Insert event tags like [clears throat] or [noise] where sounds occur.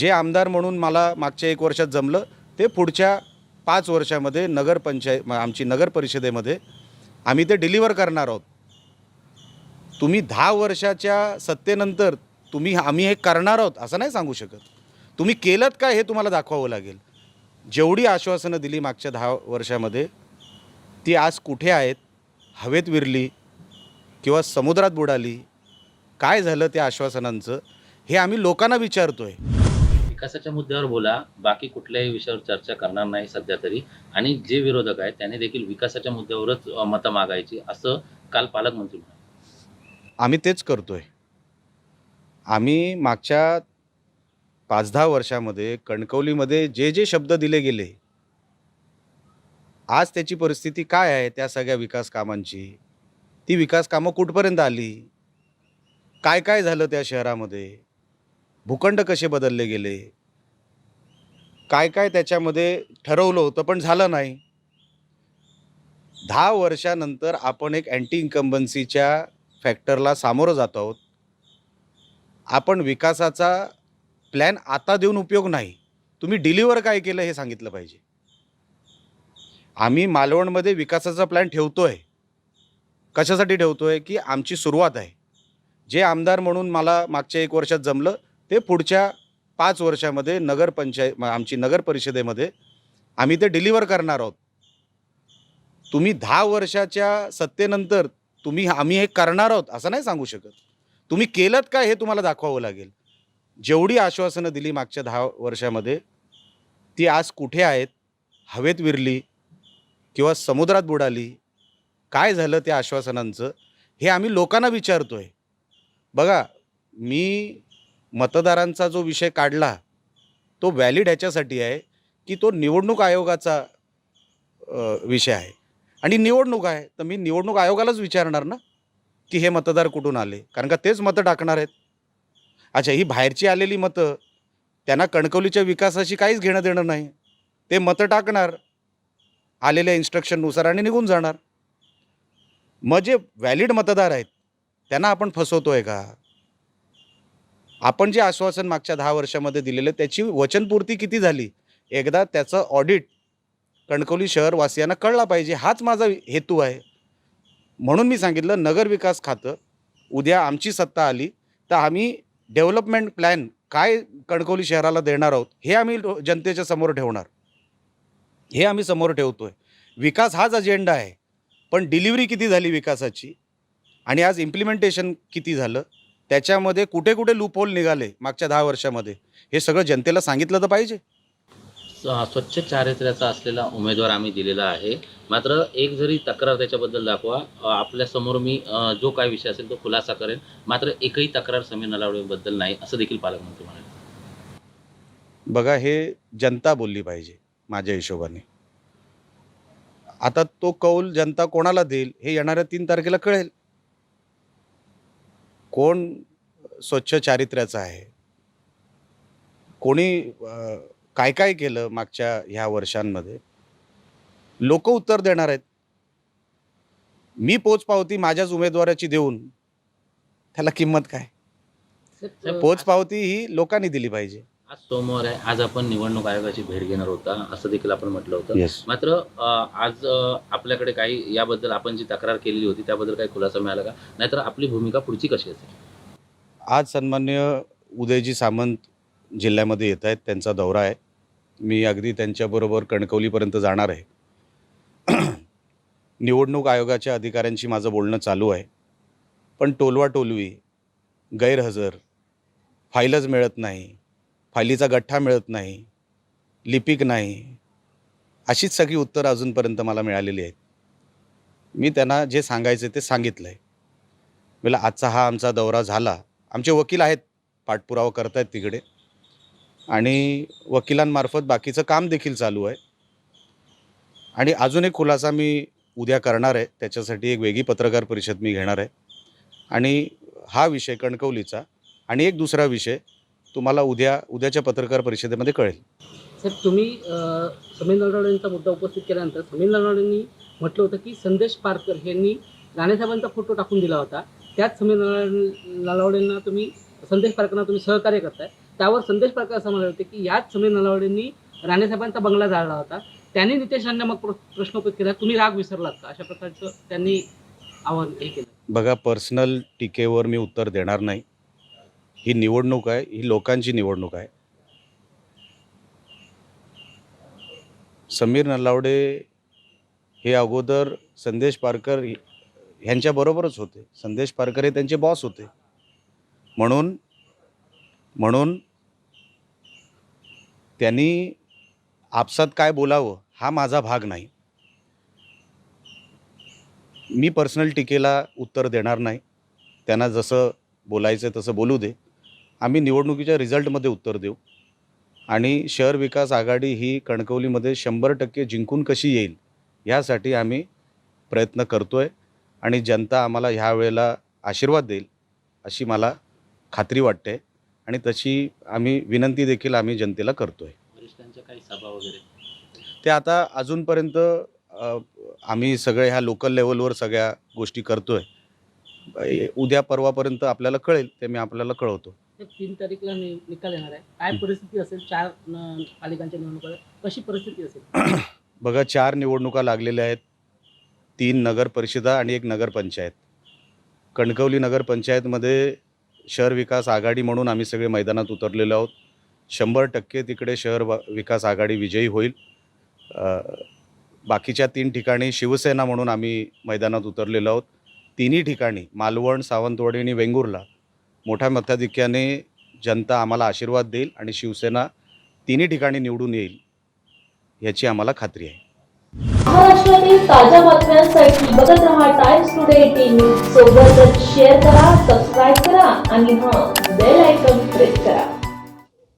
जे आमदार म्हणून मला मागच्या एक वर्षात जमलं ते पुढच्या पाच वर्षामध्ये नगरपंचायत म- आमची नगर परिषदेमध्ये आम्ही ते डिलिव्हर करणार आहोत. तुम्ही दहा वर्षाच्या सत्तेनंतर तुम्ही आम्ही हे करणार आहोत असं नाही सांगू शकत. तुम्ही केलं काय हे तुम्हाला दाखवावं लागेल. जेवढी आश्वासनं दिली मागच्या दहा वर्षामध्ये ती आज कुठे आहेत? हवेत विरली किंवा समुद्रात बुडाली? काय झालं त्या आश्वासनांचं? हे आम्ही लोकांना विचारतो आहे विकासाच्या मुद्द्यावर बोला बाकी कुठल्याही विषयावर चर्चा करणार नाही सध्या तरी. आणि जे विरोधक आहेत त्यांनी देखील विकासाच्या मुद्द्यावरच मतं मागायची असं काल पालकमंत्री म्हणाले. आम्ही तेच करतोय. आम्ही मागच्या पाच दहा वर्षामध्ये कणकवलीमध्ये जे जे शब्द दिले गेले आज त्याची परिस्थिती काय आहे त्या सगळ्या विकास कामांची? ती विकास कामं कुठपर्यंत आली? काय काय झालं त्या शहरामध्ये? भूखंड कसे बदलले गेले? काय काय त्याच्यामध्ये ठरवलं होतं पण झालं नाही. दहा वर्षानंतर आपण एक अँटी इन्कम्बन्सीच्या फॅक्टरला सामोरं जात आहोत. आपण विकासाचा प्लॅन आता देऊन उपयोग नाही. तुम्ही डिलिव्हर काय केलं हे सांगितलं पाहिजे. आम्ही मालवणमध्ये विकासाचा प्लॅन ठेवतो आहे कशासाठी ठेवतो आहे की आमची सुरुवात आहे. जे आमदार म्हणून मला मागच्या एक वर्षात जमलं ते पुढच्या पाच वर्षामध्ये नगरपंचायत म- आमची नगर परिषदेमध्ये आम्ही ते डिलिव्हर करणार आहोत. तुम्ही दहा वर्षाच्या सत्तेनंतर तुम्ही आम्ही हे करणार आहोत असं नाही सांगू शकत. तुम्ही केलं काय हे तुम्हाला दाखवावं लागेल. जेवढी आश्वासनं दिली मागच्या दहा वर्षामध्ये ती आज कुठे आहेत? हवेत विरली किंवा समुद्रात बुडाली? काय झालं त्या आश्वासनांचं? हे आम्ही लोकांना विचारतो आहे बघा मी मतदारांचा जो विषय काढला तो व्हॅलिड ह्याच्यासाठी आहे की तो निवडणूक आयोगाचा विषय आहे. आणि निवडणूक आहे तर मी निवडणूक आयोगालाच विचारणार ना की हे मतदार कुठून आले? कारण का तेच मतं टाकणार आहेत. अच्छा ही बाहेरची आलेली मतं त्यांना कणकवलीच्या विकासाशी काहीच घेणं देणं नाही. ते मतं टाकणार आलेल्या इन्स्ट्रक्शननुसार आणि निघून जाणार. मग जे व्हॅलिड मतदार आहेत त्यांना आपण फसवतो आहे का? आपण जे आश्वासन मागच्या दहा वर्षामध्ये दिलेलं त्याची वचनपूर्ती किती झाली? एकदा त्याचं ऑडिट कणकवली शहरवासियांना कळला पाहिजे हाच माझा हेतू आहे. म्हणून मी सांगितलं नगर विकास खातं उद्या आमची सत्ता आली तर आम्ही डेव्हलपमेंट प्लॅन काय कणकवली शहराला देणार आहोत हे आम्ही जनतेच्या समोर ठेवणार. हे आम्ही समोर ठेवतो आहे विकास हाच अजेंडा आहे. पण डिलिव्हरी किती झाली विकासाची? आणि आज इम्प्लिमेंटेशन किती झालं? त्याच्यामध्ये कुठे कुठे लूपहोल निघाले मागच्या दहा वर्षामध्ये? हे सगळं जनतेला सांगितलं तर पाहिजे. स्वच्छ चारित्र्याचा असलेला उमेदवार आम्ही दिलेला आहे. मात्र एक जरी तक्रार त्याच्याबद्दल दाखवा आपल्यासमोर मी जो काय विषय असेल तो खुलासा करेन. मात्र एकही तक्रार समीर नलावडेबद्दल नाही असं देखील पालकमंत्री म्हणाले. बघा हे जनता बोलली पाहिजे माझ्या हिशोबाने. आता तो कौल जनता कोणाला देईल हे येणाऱ्या तीन तारखेला कळेल. कोण स्वच्छ चारित्र्याचं आहे? कोणी काय काय केलं मागच्या ह्या वर्षांमध्ये? लोक उत्तर देणार आहेत. मी पोचपावती माझ्याच उमेदवाराची देऊन त्याला किंमत काय? पोचपावती ही लोकांनी दिली पाहिजे. आज सोमवार आहे. आज आपण निवडणूक आयोगाची भेट घेणार होता असं देखील आपण म्हटलं होतं. येस मात्र अ, आज अ, आपल्याकडे काही याबद्दल आपण जी तक्रार केलेली होती त्याबद्दल काही खुलासा मिळाला का? नाहीतर आपली भूमिका पुढची कशी असेल? आज सन्मान्य उदयजी सामंत जिल्ह्यामध्ये येत आहेत. त्यांचा दौरा आहे. मी अगदी त्यांच्याबरोबर कणकवलीपर्यंत जाणार आहे. [clears throat] निवडणूक आयोगाच्या अधिकाऱ्यांशी माझं बोलणं चालू आहे. पण टोलवा टोलवी गैरहजर फाईलच मिळत नाही. फायलीचा गठ्ठा मिळत नाही लिपिक नाही अशीच सगळी उत्तरं अजूनपर्यंत मला मिळालेली आहेत. मी त्यांना जे सांगायचं ते सांगितलं आहे मला आजचा हा आमचा दौरा झाला. आमचे वकील आहेत पाठपुरावा करत आहेत तिकडे. आणि वकिलांमार्फत बाकीचं काम देखील चालू आहे. आणि अजून एक खुलासा मी उद्या करणार आहे. त्याच्यासाठी एक वेगळी पत्रकार परिषद मी घेणार आहे. आणि हा विषय कणकवलीचा आणि एक दुसरा विषय तुम्हाला उद्या उद्याच्या पत्रकार परिषदेमध्ये कळेल. साहेब तुम्ही समीर नलावडेंचा मुद्दा उपस्थित केल्यानंतर समीर नलावडेंनी म्हटलं होतं की संदेश पारकर यांनी राणेसाहेबांचा फोटो टाकून दिला होता. त्याच समीर नलावडे- नलावडेंना तुम्ही संदेश पारकरांना तुम्ही सहकार्य करताय. त्यावर संदेश पारकर असं म्हणाले होते की याच समीर नलावडेंनी राणेसाहेबांचा बंगला जाळला होता. त्यांनी नितेश राणेंना मग प्र- प्रश्न उपस्थित केला तुम्ही राग विसरलात का? अशा प्रकारचं त्यांनी आव्हान हे केलं. बघा पर्सनल टीकेवर मी उत्तर देणार नाही. ही निवडणूक आहे ही लोकांची निवडणूक आहे. समीर नलावडे हे अगोदर संदेश पारकर ह्यांच्याबरोबरच होते. संदेश पारकर हे त्यांचे बॉस होते. म्हणून म्हणून त्यांनी आपसात काय बोलावं हा माझा भाग नाही. मी पर्सनल टीकेला उत्तर देणार नाही. त्यांना जसं बोलायचं आहे तसं बोलू दे. आम्ही निवडणुकीच्या रिझल्टमध्ये उत्तर देऊ. आणि शहर विकास आघाडी ही कणकवलीमध्ये शंभर टक्के जिंकून कशी येईल ह्यासाठी आम्ही प्रयत्न करतो आहे आणि जनता आम्हाला ह्या वेळेला आशीर्वाद देईल अशी मला खात्री वाटते. आणि तशी आम्ही विनंती देखील आम्ही जनतेला करतो आहे काही सभा वगैरे? ते आता अजूनपर्यंत आम्ही सगळे ह्या लोकल लेवलवर सगळ्या गोष्टी करतो आहे उद्या परवापर्यंत आपल्याला कळेल ते मी आपल्याला कळवतो. तीन तारीखला नि- निकाल येणार आहे. काय परिस्थिती असेल चार पालिकांच्या निवडणुका कशी परिस्थिती असेल? [clears throat] बघा चार निवडणुका लागलेल्या आहेत. तीन नगर परिषदा आणि एक नगरपंचायत कणकवली नगरपंचायतमध्ये शहर विकास आघाडी म्हणून आम्ही सगळे मैदानात उतरलेलो आहोत. शंभर टक्के तिकडे शहर विकास आघाडी विजयी होईल. बाकीच्या तीन ठिकाणी शिवसेना म्हणून आम्ही मैदानात उतरलेलो आहोत. तिन्ही ठिकाणी मालवण सावंतवाडी आणि वेंगुर्ला मोठ्या मताधिक्याने जनता आम्हाला आशीर्वाद देईल आणि शिवसेना तिन्ही ठिकाणी निवडून येईल याची आम्हाला खात्री आहे. महाराष्ट्रातील ताज्या बातम्यांसाठी बघत रहा टाइम्स टुडे टीव्ही सोबतच शेअर करा सबस्क्राईब करा आणि हा बेल आयकॉन प्रेस करा.